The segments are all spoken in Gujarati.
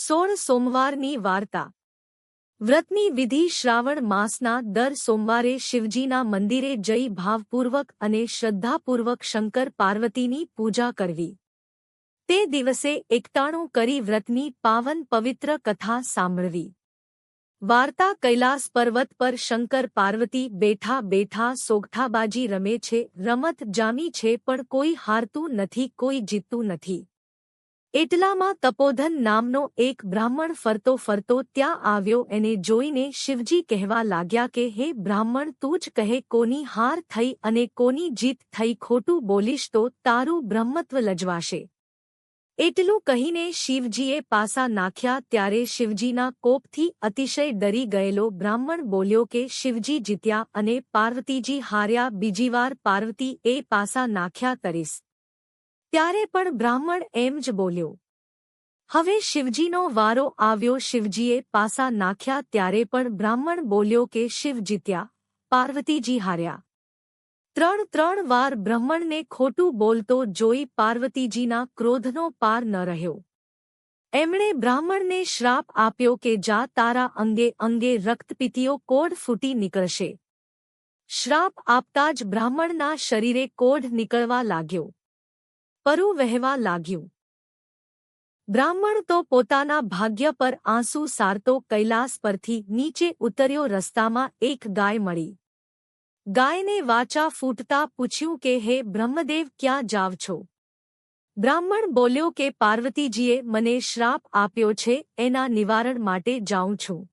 સોળ સોમવારની વાર્તા. વ્રતની વિધિ શ્રાવણ માસના દર સોમવારે શિવજીના મંદિરે જઈ ભાવપૂર્વક અને શ્રદ્ધાપૂર્વક શંકર પાર્વતીની પૂજા કરવી. તે દિવસે એકટાણું કરી વ્રતની પાવન પવિત્ર કથા સાંભળવી. વાર્તા કૈલાસ પર્વત પર શંકર પાર્વતી બેઠા બેઠા સોગઠાબાજી રમે છે, રમત જામી છે પણ કોઈ હારતું નથી, કોઈ જીતતું નથી. એટલામાં તપોધન નામનો એક બ્રાહ્મણ ફરતો ફરતો ત્યાં આવ્યો એને જોઈને શિવજી કહેવા લાગ્યા કે, હે બ્રાહ્મણ, તું જ કહે કોની હાર થઈ અને કોની જીત થઈ ખોટું બોલીશ તો તારું બ્રહ્મત્વ લજવાશે. એટલું કહીને શિવજીએ પાસા નાખ્યા ત્યારે શિવજીના કોપથી અતિશય ડરી ગયેલો બ્રાહ્મણ બોલ્યો કે, શિવજી જીત્યા અને પાર્વતીજી હાર્યા, બીજીવાર પાર્વતી એ પાસા નાખ્યા તરીશ ત્યારે પણ બ્રાહ્મણ એમ જ બોલ્યો, હવે શિવજીનો વારો આવ્યો, શિવજીએ પાસા નાખ્યા ત્યારે પણ બ્રાહ્મણ બોલ્યો કે શિવ જીત્યા, પાર્વતીજી હાર્યા. ત્રણ ત્રણ વાર બ્રાહ્મણને ખોટું બોલતો જોઈ પાર્વતીજીના ક્રોધનો પાર ન રહ્યો. એમણે બ્રાહ્મણને શ્રાપ આપ્યો કે જા તારા અંગે અંગે રક્તપીતીઓ કોઢ ફૂટી નીકળશે. શ્રાપ આપતા જ બ્રાહ્મણના શરીરે કોઢ નીકળવા લાગ્યો. પરું વહેવા લાગ્યું. બ્રાહ્મણ તો પોતાના ભાગ્ય પર આંસુ સારતો કૈલાસ પરથી નીચે ઉતર્યો રસ્તામાં એક ગાય મળી. ગાયને વાચા ફૂટતા પૂછ્યું કે, હે બ્રહ્મદેવ, ક્યાં જાવ છો? બ્રાહ્મણ બોલ્યો કે, પાર્વતીજીએ મને શ્રાપ આપ્યો છે, એના નિવારણ માટે જાઉં છું.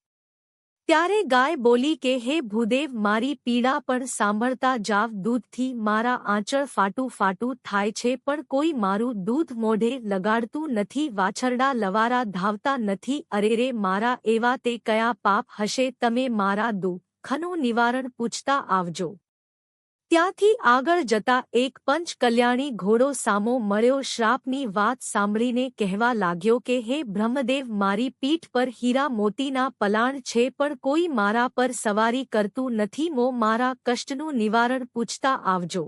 ત્યારે ગાય બોલી કે, હે ભૂદેવ, મારી પીડા પણ સાંભળતા જાવ, દૂધથી મારા આંચળ ફાટું ફાટું થાય છે, પણ કોઈ મારું દૂધ મોઢે લગાડતું નથી, વાછરડા લવારા ધાવતા નથી અરેરે મારા એવા તે કયા પાપ હશે, તમે મારા દુઃખનું નિવારણ પૂછતા આવજો. ત્યાંથી આગળ જતા એક પંચ કલ્યાણી ઘોડો સામો મળ્યો શ્રાપની વાત સાંભળીને કહેવા લાગ્યો કે, હે બ્રહ્મદેવ, મારી પીઠ પર હીરા મોતીના પલાણ છે, પણ કોઈ મારા પર સવારી કરતું નથી. મો મારા કષ્ટનું નિવારણ પૂછતા આવજો.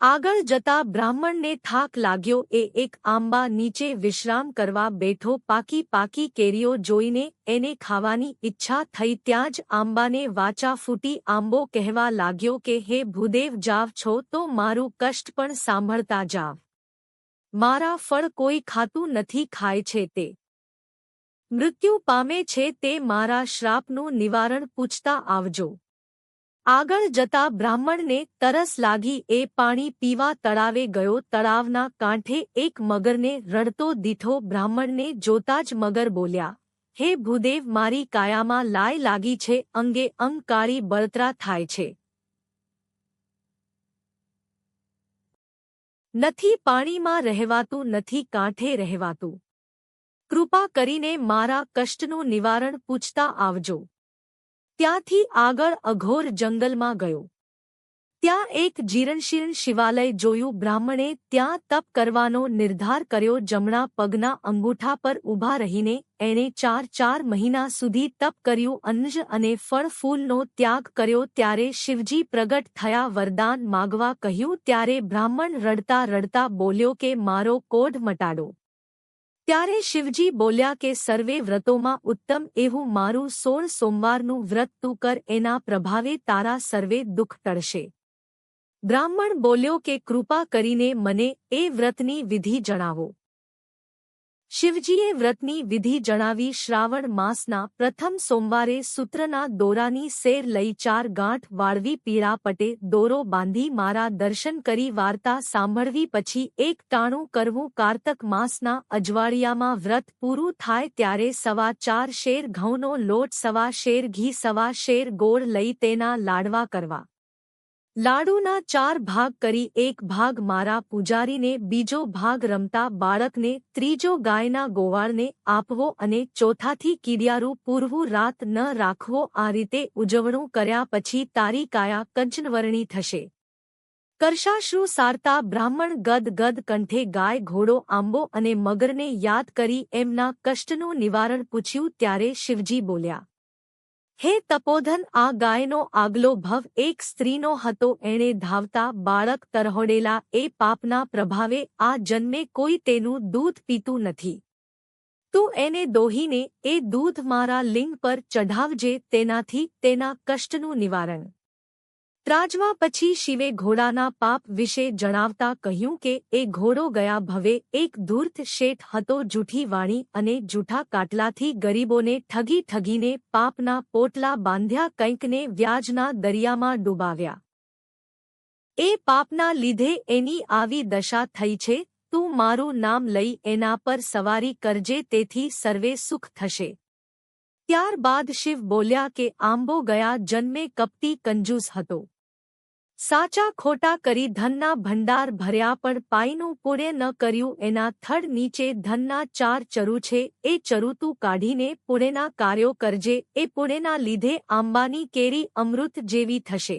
આગળ જતા બ્રાહ્મણને થાક લાગ્યો એ એક આંબા નીચે વિશ્રામ કરવા બેઠો પાકી પાકી કેરીઓ જોઈને એને ખાવાની ઈચ્છા થઈ ત્યાં જ આંબાને વાચા ફૂટી આંબો કહેવા લાગ્યો કે, હે ભૂદેવ, જાવ છો તો મારું કષ્ટ પણ સાંભળતા જાવ. મારા ફળ કોઈ ખાતું નથી ખાય છે તે. મૃત્યુ પામે છે તે મારા શ્રાપનું નિવારણ પૂછતા આવજો. આગળ જતા બ્રાહ્મણને તરસ લાગી એ પાણી પીવા તળાવે ગયો. તળાવના કાંઠે એક મગરને રડતો દીઠો બ્રાહ્મણને જોતા જ મગર બોલ્યા, હે ભૂદેવ, મારી કાયામાં લાય લાગી છે, અંગે અંગ બળતરા થાય છે. નથી પાણીમાં રહેવાતું, નથી કાંઠે રહેવાતું. કૃપા કરીને મારા કષ્ટનું નિવારણ પૂછતા આવજો. ત્યાંથી આગળ અઘોર જંગલમાં ગયો. ત્યાં એક જીરણશીર્ણ શિવાલય જોયું. બ્રાહ્મણે ત્યાં તપ કરવાનો નિર્ધાર કર્યો. જમણા પગના અંગૂઠા પર ઊભા રહીને એણે ચાર ચાર મહિના સુધી તપ કર્યું. અન્નજ અને ફળ ફૂલનો ત્યાગ કર્યો. ત્યારે શિવજી પ્રગટ થયા. વરદાન માગવા કહ્યું. ત્યારે બ્રાહ્મણ રડતા રડતા બોલ્યો કે, મારો કોઢ મટાડો. ત્યારે શિવજી બોલ્યા કે સર્વે વ્રતોમાં ઉત્તમ એવું મારું સોળ સોમવારનું વ્રત તું કર, એના પ્રભાવે તારા સર્વે દુઃખ ટળશે. બ્રાહ્મણ બોલ્યો કે કૃપા કરીને મને એ વ્રતની વિધિ જણાવો. શિવજીએ વ્રતની વિધિ જણાવી શ્રાવણ માસના પ્રથમ સોમવારે સૂત્રના દોરાની સેર લઈ ચાર ગાંઠ વાળવી પીળા પટે દોરો બાંધી મારા દર્શન કરી વાર્તા સાંભળવી પછી એક ટાણું કરવું કારતક માસના અજવાળિયામાં વ્રત પૂરું થાય ત્યારે સવા ચાર શેર ઘઉંનો લોટ, સવા શેર ઘી, સવા શેર ગોળ લઈ તેના લાડવા કરવા. લાડુના ચાર ભાગ કરી એક ભાગ મારા પૂજારીને, બીજો ભાગ રમતા બાળકને, ત્રીજો ગાયના ગોવાળને આપવો અને ચોથાથી કીડિયારું પૂરવું રાત ન રાખવો આ રીતે ઉજવણું કર્યા પછી તારી કાયા કંચનવર્ણી થશે. કરશાશ્રુ સારતા બ્રાહ્મણ ગદ ગદ કંઠે ગાય ઘોડો આંબો અને મગરને યાદ કરી એમના કષ્ટનું નિવારણ પૂછ્યું ત્યારે શિવજી બોલ્યા હે તપોધન, આ ગાયનો આગલો ભવ એક સ્ત્રીનો હતો. એણે ધાવતા બાળક તરહોડેલા એ પાપના પ્રભાવે આ જન્મે કોઈ તેનું દૂધ પીતું નથી. તું એને દોહીને એ દૂધ મારા લિંગ પર ચઢાવજે, તેનાથી તેના કષ્ટનું નિવારણ. ત્રાજવા પછી શિવે ઘોડાના પાપ વિશે જણાવતા કહ્યું કે, એ ઘોડો ગયા ભવે, એક ધૂર્ત શેઠ હતો જૂઠી વાણી અને જૂઠા કાટલાથી ગરીબોને ઠગી ઠગીને પાપના પોટલા બાંધ્યા કંઈકને વ્યાજના દરિયામાં ડૂબાવ્યા. એ પાપના લીધે એની આવી દશા થઈ છે, તું મારું નામ લઈ એના પર સવારી કરજે, તેથી સર્વે સુખ થશે. ત્યારબાદ શિવ બોલ્યા કે, આંબો ગયા જન્મે કપટી કંજૂસ હતો. સાચા ખોટા કરી ધનના ભંડાર ભર્યા પણ પાઈનું પુણે ન કર્યું એના થડ નીચે ધનના ચાર ચરુ છે, એ ચરુ તું કાઢીને પુણેના કાર્યો કરજે, એ પુણેના લીધે આંબાની કેરી અમૃત જેવી થશે.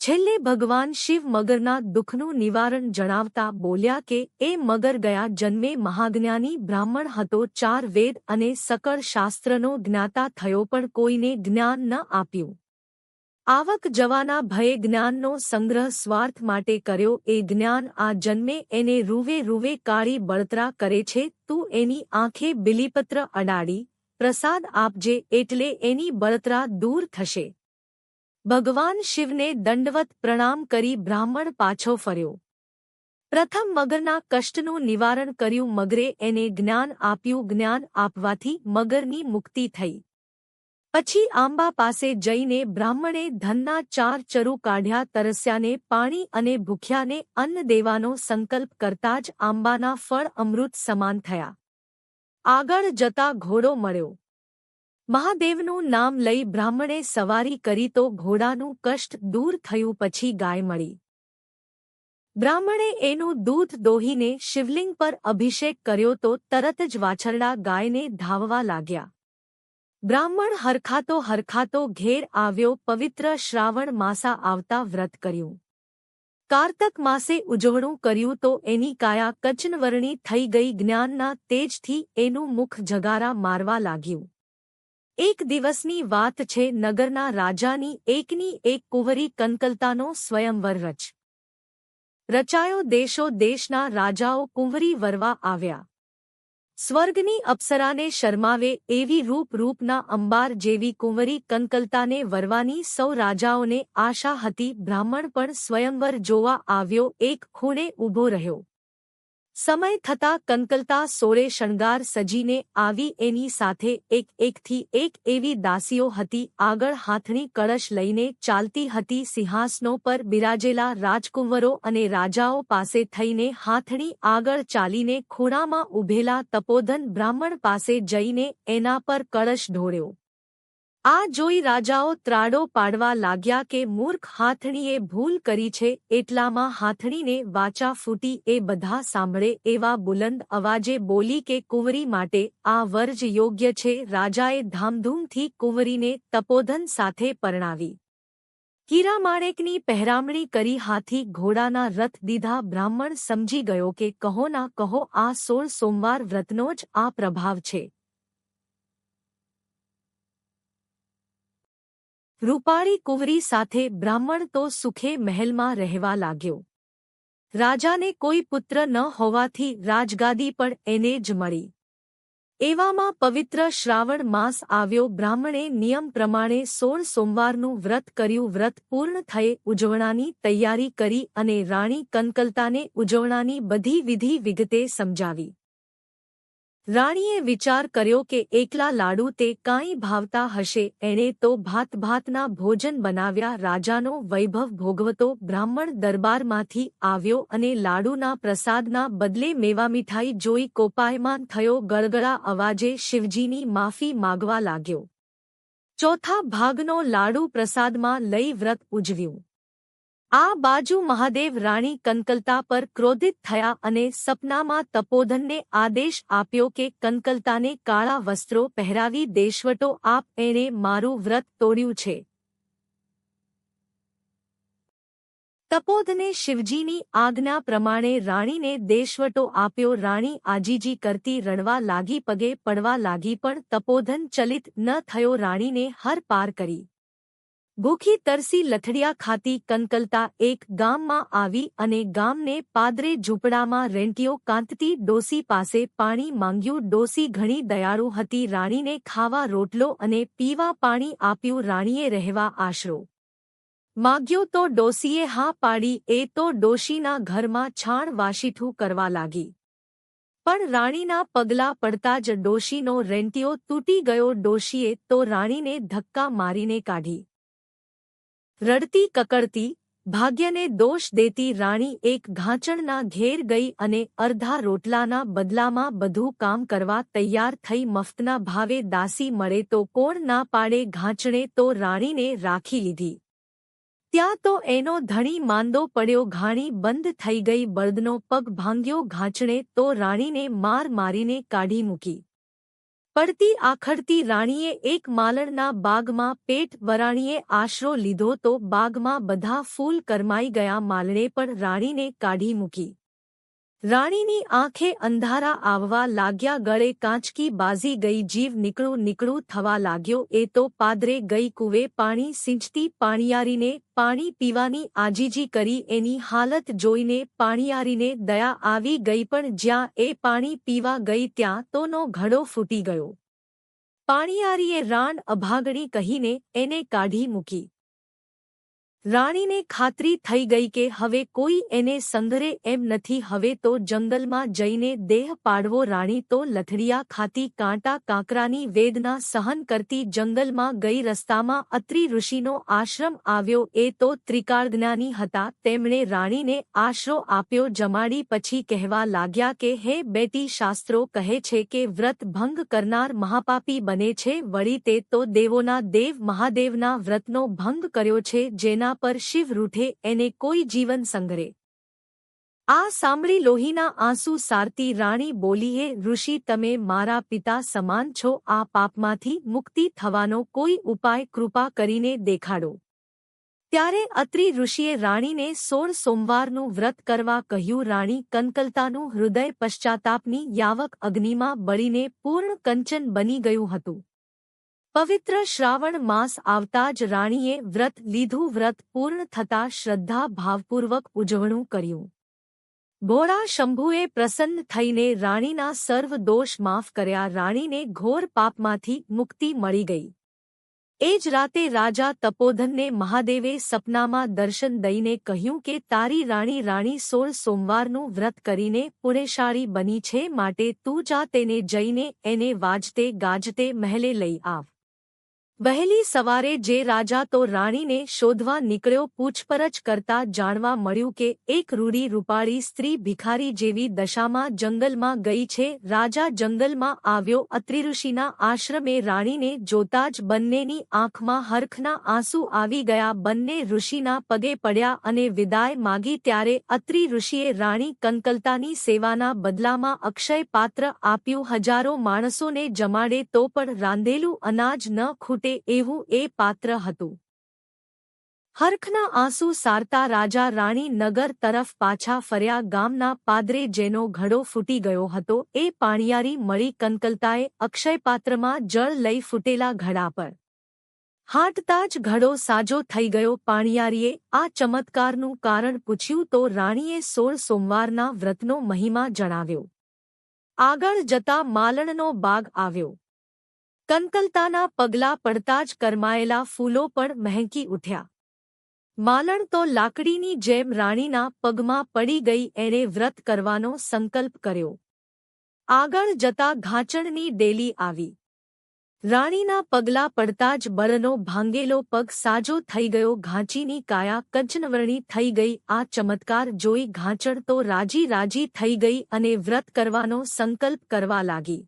છેલ્લે ભગવાન શિવ મગરના દુઃખનું નિવારણ જણાવતા બોલ્યા કે, એ મગર ગયા જન્મે મહાજ્ઞાની બ્રાહ્મણ હતો, ચાર વેદ અને સકળ શાસ્ત્રનો જ્ઞાતા થયો પણ કોઈને જ્ઞાન ન આપ્યું. આવક જવાના ભયે જ્ઞાનનો સંગ્રહ સ્વાર્થ માટે કર્યો. એ જ્ઞાન આ જન્મે એને રૂવે રૂવે કાળી બળતરા કરે છે. તું એની આંખે બિલીપત્ર અડાડી. પ્રસાદ આપજે એટલે એની બળતરા દૂર થશે. ભગવાન શિવને દંડવત પ્રણામ કરી બ્રાહ્મણ પાછો ફર્યો. પ્રથમ મગરના કષ્ટનું નિવારણ કર્યું. મગરે એને જ્ઞાન આપ્યું. જ્ઞાન આપવાથી મગરની મુક્તિ થઈ. પછી આંબા પાસે જઈને બ્રાહ્મણે ધનના ચાર ચરુ કાઢ્યા તરસ્યાને પાણી અને ભૂખ્યાને અન્ન દેવાનો સંકલ્પ કરતા જ આંબાના ફળ અમૃત સમાન થયા. આગળ જતા ઘોડો મળ્યો. મહાદેવનું નામ લઈ બ્રાહ્મણે સવારી કરી તો ઘોડાનું કષ્ટ દૂર થયું પછી ગાય મળી. બ્રાહ્મણે એનું દૂધ દોહીને શિવલિંગ પર અભિષેક કર્યો તો તરત જ વાછરડા ગાયને ધાવવા લાગ્યા. બ્રાહ્મણ હરખાતો હરખાતો ઘેર આવ્યો પવિત્ર શ્રાવણ માસા આવતા વ્રત કર્યું. કાર્તક માસે ઉજવણું કર્યું તો એની કાયા કચનવર્ણી થઈ ગઈ જ્ઞાનના તેજથી એનું મુખ જગારા મારવા લાગ્યું. એક દિવસની વાત છે નગરના રાજાની એકની એક કુંવરી કનકલતાનો સ્વયંવર રચ. રચાયો દેશો દેશના રાજાઓ કુંવરી વરવા આવ્યા. સ્વર્ગની અપ્સરાને શરમાવે એવી રૂપ રૂપના અંબાર જેવી કુંવરી કંકલતાને વરવાની સૌ રાજાઓને આશા હતી બ્રાહ્મણ પણ સ્વયંવર જોવા આવ્યો એક ખૂણે ઊભો રહ્યો. સમય થતાં કંકલતા સોરે શણગાર સજીને આવી એની સાથે એક એકથી એક એવી દાસીઓ હતી આગળ હાથણી કળશ લઈને ચાલતી હતી સિંહાસનો પર બિરાજેલા રાજકુંવરો અને રાજાઓ પાસે થઈને હાથણી આગળ ચાલીને ખૂણામાં ઊભેલા તપોધન બ્રાહ્મણ પાસે જઈને એના પર કળશ ઢોળ્યો આ જોઈ રાજાઓ ત્રાડો પાડવા લાગ્યા કે મૂર્ખ હાથણીએ ભૂલ કરી છે, એટલામાં હાથણીને વાચા ફૂટી એ બધા સાંભળે એવા બુલંદ અવાજે બોલી કે કુંવરી માટે આ વર્જ યોગ્ય છે, રાજાએ ધામધૂમથી કુંવરીને તપોધન સાથે પરણાવી. હીરામાણેકની પહેરામણી કરી હાથી ઘોડાના રથ દીધા, બ્રાહ્મણ સમજી ગયો કે કહો ના કહો આ સોળ સોમવાર વ્રતનો જ આ પ્રભાવ છે. રૂપાળી કુંવરી સાથે બ્રાહ્મણ તો સુખે મહેલમાં રહેવા લાગ્યો. રાજાને કોઈ પુત્ર ન હોવાથી રાજગાદી પણ એને જ મળી. એવામાં પવિત્ર શ્રાવણ માસ આવ્યો. બ્રાહ્મણે નિયમ પ્રમાણે સોળ સોમવારનું વ્રત કર્યું. વ્રત પૂર્ણ થયે ઉજવણાની તૈયારી કરી અને રાણી કનકલતાને ઉજવણાની બધી વિધિ વિગતે સમજાવી. રાણીએ વિચાર કર્યો કે એકલા લાડુ તે કાંઈ ભાવતા હશે, એણે તો ભાત ભાતના ભોજન બનાવ્યા, રાજાનો વૈભવ ભોગવતો બ્રાહ્મણ દરબારમાંથી આવ્યો અને લાડુના પ્રસાદના બદલે મેવા મીઠાઈ જોઈ કોપાયમાન થયો, ગળગળા અવાજે શિવજીની માફી માગવા લાગ્યો. ચોથા ભાગનો લાડુ પ્રસાદમાં લઈ વ્રત ઉજવ્યું. આ બાજુ મહાદેવ રાણી કંકલતા પર ક્રોધિત થયા અને સપનામાં તપોધનને આદેશ આપ્યો કે કંકલતાને કાળા વસ્ત્રો પહેરાવી દેશવટો આપ એણે મારું વ્રત તોડ્યું છે. તપોધને શિવજીની આજ્ઞા પ્રમાણે રાણીને દેશવટો આપ્યો. રાણી આજીજી કરતી રણવા લાગી પગે પડવા લાગી પણ તપોધન ચલિત ન થયો. રાણીને હર પાર કરી. ભૂખી તરસી લથડિયા ખાતી કંકલતા એક ગામમાં આવી અને ગામને પાદરે ઝૂંપડામાં રેંટીઓ કાંતતી ડોસી પાસે પાણી માંગ્યું. ડોસી ઘણી દયાળુ હતી. રાણીને ખાવા રોટલો અને પીવા પાણી આપ્યું. રાણીએ રહેવા આશરો માગ્યો તો ડોસીએ હા પાડી. એ તો ડોશીના ઘરમાં છાણ વાશીઠું કરવા લાગી. પણ રાણીના પગલા પડતા જ ડોશીનો રેંટીઓ તૂટી ગયો. ડોશીએ તો રાણીને ધક્કા મારીને કાઢી. રડતી કકડતી, ભાગ્યને દોષ દેતી રાણી એક ઘાંચણના ઘેર ગઈ અને અર્ધા રોટલાના બદલામાં બધું કામ કરવા તૈયાર થઈ મફતના ભાવે દાસી મળે તો કોણ ના પાડે ઘાંચણે તો રાણીને રાખી લીધી. ત્યાં તો એનો ધણી માંદો પડ્યો ઘાણી બંધ થઈ ગઈ બળદનો પગ ભાંગ્યો ઘાંચણે તો રાણીને માર મારીને કાઢી મૂકી. પડતી આખડતી રાણીએ એક માલણના બાગમાં પેટ વરાણીએ આશરો લીધો તો બાગમાં બધા ફૂલ કરમાઈ ગયા માલણે પણ રાણીને કાઢી મૂકી. રાણીની આંખે અંધારા આવવા લાગ્યા, ગળે કાંચકી બાજી ગઈ, જીવ નીકળું નીકળું થવા લાગ્યો, એ તો પાદરે ગઈ કુવે, પાણી સિંચતી પાણીયારીને, પાણી પીવાની આજીજી કરી, એની હાલત જોઈને પાણીયારીને દયા આવી ગઈ, પણ જ્યાં એ પાણી પીવા ગઈ, ત્યાં તોનો ઘડો ફૂટી ગયો. પાણીયારીએ રાણ અભાગણી કહીને એને કાઢી મૂકી. રાણીને ખાતરી થઈ ગઈ કે હવે કોઈ એને સંઘરે એમ નથી, હવે તો જંગલમાં જઈને દેહ પાડવો રાણી તો લથડિયા ખાતી કાંટા કાંકરાની વેદના સહન કરતી જંગલમાં ગઈ રસ્તામાં અત્રિ ઋષિનો આશ્રમ આવ્યો, એ તો ત્રિકાળજ્ઞાની હતા, તેમણે રાણીને આશરો આપ્યો, જમાડી પછી કહેવા લાગ્યા કે, હે બેટી, શાસ્ત્રો કહે છે કે વ્રત ભંગ કરનાર મહાપાપી બને છે, વળી તે તો દેવોના દેવ મહાદેવના વ્રતનો ભંગ કર્યો છે, જેના પર શિવ રૂઠે એને કોઈ જીવન સંઘરે આ સાંભળી લોહીના આંસુ સારતી રાણી બોલીએ, ઋષિ, તમે મારા પિતા સમાન છો, આ પાપમાંથી મુક્તિ થવાનો કોઈ ઉપાય કૃપા કરીને દેખાડો. ત્યારે અત્રિ ઋષિએ રાણીને સોળ સોમવારનું વ્રત કરવા કહ્યું, રાણી, કનકલતાનું હૃદય પશ્ચાતાપની યાવક અગ્નિમાં બળીને પૂર્ણ કંચન બની ગયું હતું. પવિત્ર શ્રાવણ માસ આવતા જ રાણીએ વ્રત લીધું, વ્રત પૂર્ણ થતા શ્રદ્ધા ભાવપૂર્વક ઉજવણું કર્યું. ભોળા શંભુએ પ્રસન્ન થઈને રાણીના સર્વ દોષ માફ કર્યા, રાણીને ઘોર પાપમાંથી મુક્તિ મળી ગઈ. એ જ રાતે રાજા તપોધનને મહાદેવે સપનામાં દર્શન દઈને કહ્યું કે, તારી રાણી રાણી સોળ સોમવારનું વ્રત કરીને પુણેશાળી બની છે, માટે તું જા તેને જઈને એને વાજતે ગાજતે મહેલે લઈ આવ. વહેલી સવારે જે રાજા તો રાણીને શોધવા નીકળ્યો પૂછપરછ કરતા જાણવા મળ્યું કે એક રૂડી રૂપાળી સ્ત્રી ભિખારી જેવી દશામાં જંગલમાં ગઈ છે. રાજા જંગલમાં આવ્યો અત્રિઋષિના આશ્રમે રાણીને જોતા જ બંનેની આંખમાં હરખના આંસુ આવી ગયા. બંને ઋષિના પગે પડ્યા અને વિદાય માગી ત્યારે અત્રિ ઋષિએ રાણી કંકલતાની સેવાના બદલામાં અક્ષય પાત્ર આપ્યું. હજારો માણસોને જમાડે તો પણ રાંધેલું અનાજ ન ખૂટે એવું એ પાત્ર હતું. હરખના આંસુ સારતા રાજા રાણી નગર તરફ પાછા ફર્યા ગામના પાદરે જેનો ઘડો ફૂટી ગયો હતો એ પાણિયારી મળી કંકલતાએ અક્ષયપાત્રમાં જળ લઈ ફૂટેલા ઘડા પર. હાટતા જ ઘડો સાજો થઈ ગયો પાણિયારીએ આ ચમત્કારનું કારણ પૂછ્યું તો રાણીએ સોળ સોમવારના વ્રતનો મહિમા જણાવ્યો. આગળ જતા માલણનો બાગ આવ્યો. કંકલતાના પગલા પડતા જ કરમાયેલા ફૂલો પણ મહેંકી ઉઠ્યા. માલણ તો લાકડીની જેમ રાણીના પગમાં પડી ગઈ એણે વ્રત કરવાનો સંકલ્પ કર્યો. આગળ જતા ઘાંચણની ડેલી આવી. રાણીના પગલા પડતા જ બળનો ભાંગેલો પગ સાજો થઈ ગયો, ઘાંચીની કાયા કંચનવર્ણી થઈ ગઈ, આ ચમત્કાર જોઈ ઘાંચણ તો રાજી રાજી થઈ ગઈ અને વ્રત કરવાનો સંકલ્પ કરવા લાગી.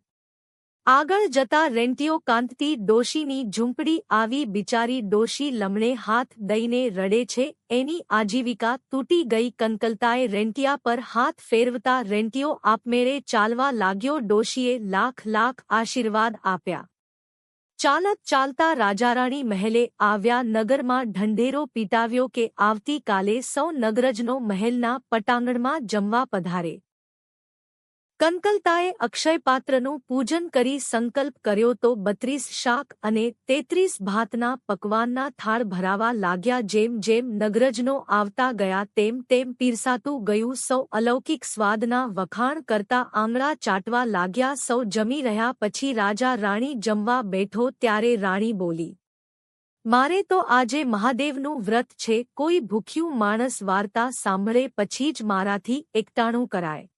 આગળ જતા રેન્ટિયો કાંતતી ડોશીની ઝૂંપડી આવી બિચારી ડોશી લમણે હાથ દઈને રડે છે, એની આજીવિકા તૂટી ગઈ કંકલતાએ રેન્ટિયા પર હાથ ફેરવતા રેન્ટિયો આપમેળે ચાલવા લાગ્યો, ડોશીએ લાખ લાખ આશીર્વાદ આપ્યા. ચાલત ચાલતા રાજારાણી મહેલે આવ્યા, નગરમાં ઢંઢેરો પીટાવ્યો કે આવતીકાલે સૌ નગરજનો મહેલના પટાંગણમાં જમવા પધારે. કંકલતાએ અક્ષયપાત્રનું પૂજન કરી સંકલ્પ કર્યો તો બત્રીસ શાક અને તેત્રીસ ભાતના પકવાનના થાળ ભરાવા લાગ્યા જેમ જેમ નગરજનો આવતા ગયા તેમ તેમ પીરસાતું ગયું. સૌ અલૌકિક સ્વાદના વખાણ કરતા આંગળા ચાટવા લાગ્યા. સૌ જમી રહ્યા પછી રાજા રાણી જમવા બેઠો ત્યારે રાણી બોલી, મારે તો આજે મહાદેવનું વ્રત છે. કોઈ ભૂખ્યું માણસ વાર્તા સાંભળે પછી જ મારાથી એકટાણું કરાય.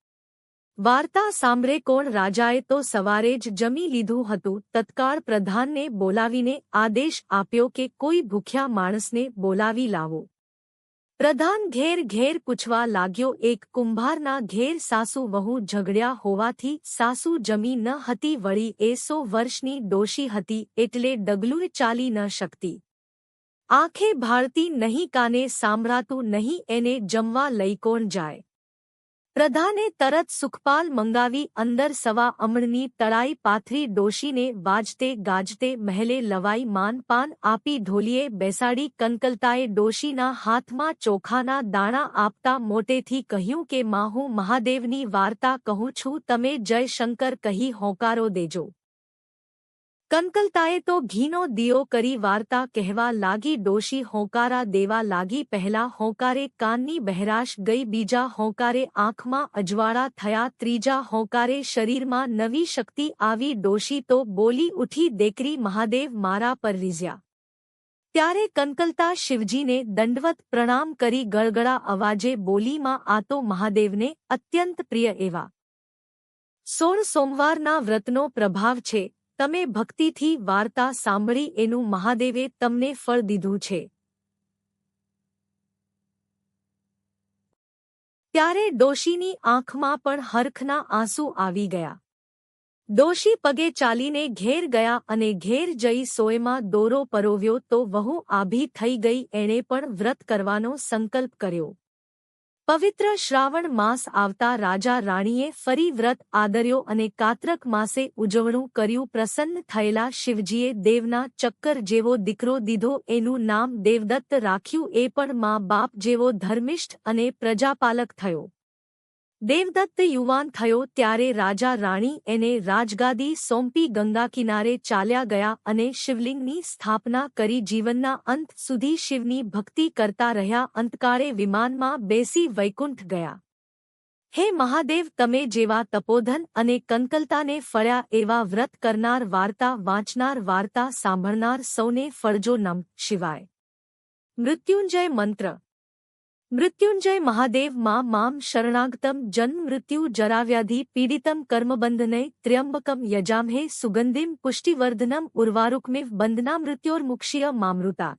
વાર્તા સાંભળે કોણ રાજાએ તો સવારે જ જમી લીધું હતું. તત્કાળ પ્રધાનને બોલાવીને આદેશ આપ્યો કે કોઈ ભૂખ્યા માણસને બોલાવી લાવો. પ્રધાન ઘેર ઘેર પૂછવા લાગ્યો, એક કુંભારના ઘેર સાસુ વહુ ઝઘડ્યા હોવાથી સાસુ જમી ન હતી, વળી એ સો વર્ષની ડોશી હતી, એટલે ડગલું ચાલી ન શકતી. આંખે ભાળતી નહીં, કાને સાંભળાતું નહીં, એને જમવા લઈ કોણ જાય? પ્રધાને તરત સુખપાલ મંગાવી અંદર સવા અમણની તળાઈ પાથરી ડોશીને વાજતે ગાજતે મહેલે લવાઈ માનપાન આપી ઢોલીએ બેસાડી કંકલતાએ ડોશીના હાથમાં ચોખાના દાણા આપતા મોટેથી કહ્યું કે માં મહાદેવની વાર્તા કહું છું, તમે જય શંકર કહી હોંકારો દેજો. કંકલતાએ તો ઘીનો દિયો કરી વાર્તા કહેવા લાગી, ડોશી હોંકારા દેવા લાગી, પહેલા હોંકારે કાનની બહેરાશ ગઈ, બીજા હોંકારે આંખમાં અજવાળા થયા, ત્રીજા હોંકારે શરીરમાં નવી શક્તિ આવી, ડોશી તો બોલી ઉઠી, દેકરી મહાદેવ મારા પર રીઝ્યા. ત્યારે કંકલતા શિવજીને દંડવત પ્રણામ કરી, ગળગળા અવાજે બોલીમાં આ તો મહાદેવને અત્યંત પ્રિય એવા. સોળ સોમવારના વ્રતનો પ્રભાવ છે. તમે ભક્તિથી વાર્તા સાંભળી એનું મહાદેવે તમને ફળ દીધું છે. ત્યારે ડોશીની આંખમાં પણ હરખના આંસુ આવી ગયા. ડોશી પગે ચાલીને ઘેર ગયા અને ઘેર જઈ સોયમાં દોરો પરોવ્યો તો વહુ આભી થઈ ગઈ એણે પણ વ્રત કરવાનો સંકલ્પ કર્યો. પવિત્ર શ્રાવણ માસ આવતા રાજા રાણીએ ફરી વ્રત આદર્યો અને કાત્રક માસે ઉજવણું કર્યું પ્રસન્ન થયેલા શિવજીએ દેવના ચક્કર જેવો દીકરો દીધો. એનું નામ દેવદત્ત રાખ્યું. એ પણ મા બાપ જેવો ધર્મિષ્ઠ અને પ્રજાપાલક થયો. દેવદત્ત યુવાન થયો ત્યારે રાજા રાણી એને રાજગાદી સોંપી ગંગા કિનારે ચાલ્યા ગયા અને શિવલિંગની સ્થાપના કરી જીવનના અંત સુધી શિવની ભક્તિ કરતા રહ્યા અંતકાળે વિમાનમાં બેસી વૈકુંઠ ગયા હે મહાદેવ તમે જેવા તપોધન અને કંકલતાને ફળ્યા એવા વ્રત કરનાર વાર્તા વાંચનાર વાર્તા સાંભળનાર સૌને ફળજો નમ શિવાય મૃત્યુંજય મંત્ર મૃત્યુંજય મહાદેવમાં મામ શરણાગતમ જન્મ મૃત્યુ જરાવ્યાધિ પીડિતમ કર્મબંધને ત્ર્યંબકમ યજામહે સુગંધિમ પુષ્ટિવર્ધનમ ઉર્વારુકમિવ બંધના મૃત્યોર્મુક્ષીય મામૃતા.